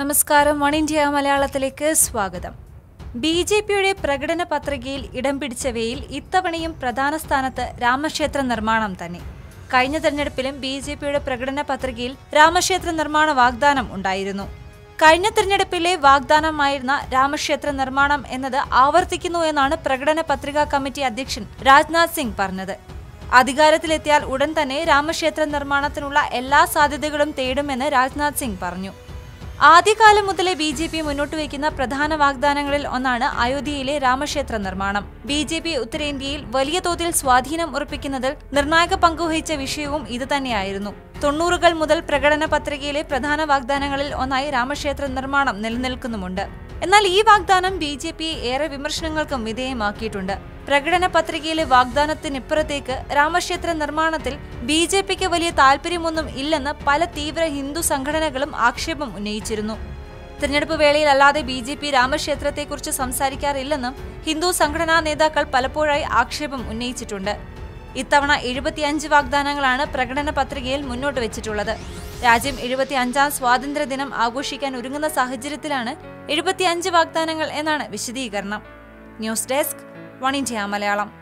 നമസ്കാരം. One India മലയാളത്തിലേക്ക് സ്വാഗതം. ബി ജെ പിയുടെ പ്രകടന പത്രികയിൽ ഇടം പിടിച്ചവയിൽ ഇത്തവണയും പ്രധാന സ്ഥാനത്ത് രാമക്ഷേത്ര നിർമ്മാണം തന്നെ. കഴിഞ്ഞ തെരഞ്ഞെടുപ്പിലും ബി ജെ പിയുടെ പ്രകടന പത്രികയിൽ രാമക്ഷേത്ര നിർമ്മാണ വാഗ്ദാനം ഉണ്ടായിരുന്നു. കഴിഞ്ഞ തെരഞ്ഞെടുപ്പിലെ വാഗ്ദാനമായിരുന്ന രാമക്ഷേത്ര നിർമ്മാണം എന്നത് ആവർത്തിക്കുന്നു എന്നാണ് പ്രകടന പത്രികാ കമ്മിറ്റി അധ്യക്ഷൻ രാജ്നാഥ് സിംഗ് പറഞ്ഞത്. അധികാരത്തിലെത്തിയാൽ ഉടൻ തന്നെ രാമക്ഷേത്ര നിർമ്മാണത്തിനുള്ള എല്ലാ സാധ്യതകളും തേടുമെന്ന് രാജ്നാഥ് സിംഗ് പറഞ്ഞു. ആദ്യകാലം മുതലേ ബി ജെ പി മുന്നോട്ട് വയ്ക്കുന്ന പ്രധാന വാഗ്ദാനങ്ങളിൽ ഒന്നാണ് അയോധ്യയിലെ രാമക്ഷേത്ര നിർമ്മാണം. ബി ജെ പി ഉത്തരേന്ത്യയിൽ വലിയ തോതിൽ സ്വാധീനം ഉറപ്പിക്കുന്നതിൽ നിർണായക പങ്കുവഹിച്ച വിഷയവും ഇതുതന്നെയായിരുന്നു തൊണ്ണൂറുകൾ മുതൽ പ്രകടന പത്രികയിലെ പ്രധാന വാഗ്ദാനങ്ങളിൽ ഒന്നായി രാമക്ഷേത്ര നിർമ്മാണം നിലനിൽക്കുന്നുമുണ്ട്. എന്നാൽ ഈ വാഗ്ദാനം ബി ജെ പിയെ ഏറെ വിമർശനങ്ങൾക്കും വിധേയമാക്കിയിട്ടുണ്ട്. പ്രകടന പത്രികയിലെ വാഗ്ദാനത്തിനിപ്പുറത്തേക്ക് രാമക്ഷേത്ര നിർമ്മാണത്തിൽ ബി ജെ പിക്ക് വലിയ താല്പര്യമൊന്നും ഇല്ലെന്ന് പല തീവ്ര ഹിന്ദു സംഘടനകളും ആക്ഷേപം ഉന്നയിച്ചിരുന്നു. തിരഞ്ഞെടുപ്പ് വേളയിൽ അല്ലാതെ ബി ജെ പി രാമക്ഷേത്രത്തെക്കുറിച്ച് സംസാരിക്കാറില്ലെന്നും ഹിന്ദു സംഘടനാ നേതാക്കൾ പലപ്പോഴായി ആക്ഷേപം ഉന്നയിച്ചിട്ടുണ്ട്. ഇത്തവണ എഴുപത്തിയഞ്ച് വാഗ്ദാനങ്ങളാണ് പ്രകടന പത്രികയിൽ മുന്നോട്ട് വെച്ചിട്ടുള്ളത്. രാജ്യം എഴുപത്തിയഞ്ചാം സ്വാതന്ത്ര്യദിനം ആഘോഷിക്കാൻ ഒരുങ്ങുന്ന സാഹചര്യത്തിലാണ് എഴുപത്തിയഞ്ച് വാഗ്ദാനങ്ങൾ എന്നാണ് വിശദീകരണം. News desk one India Malayalam.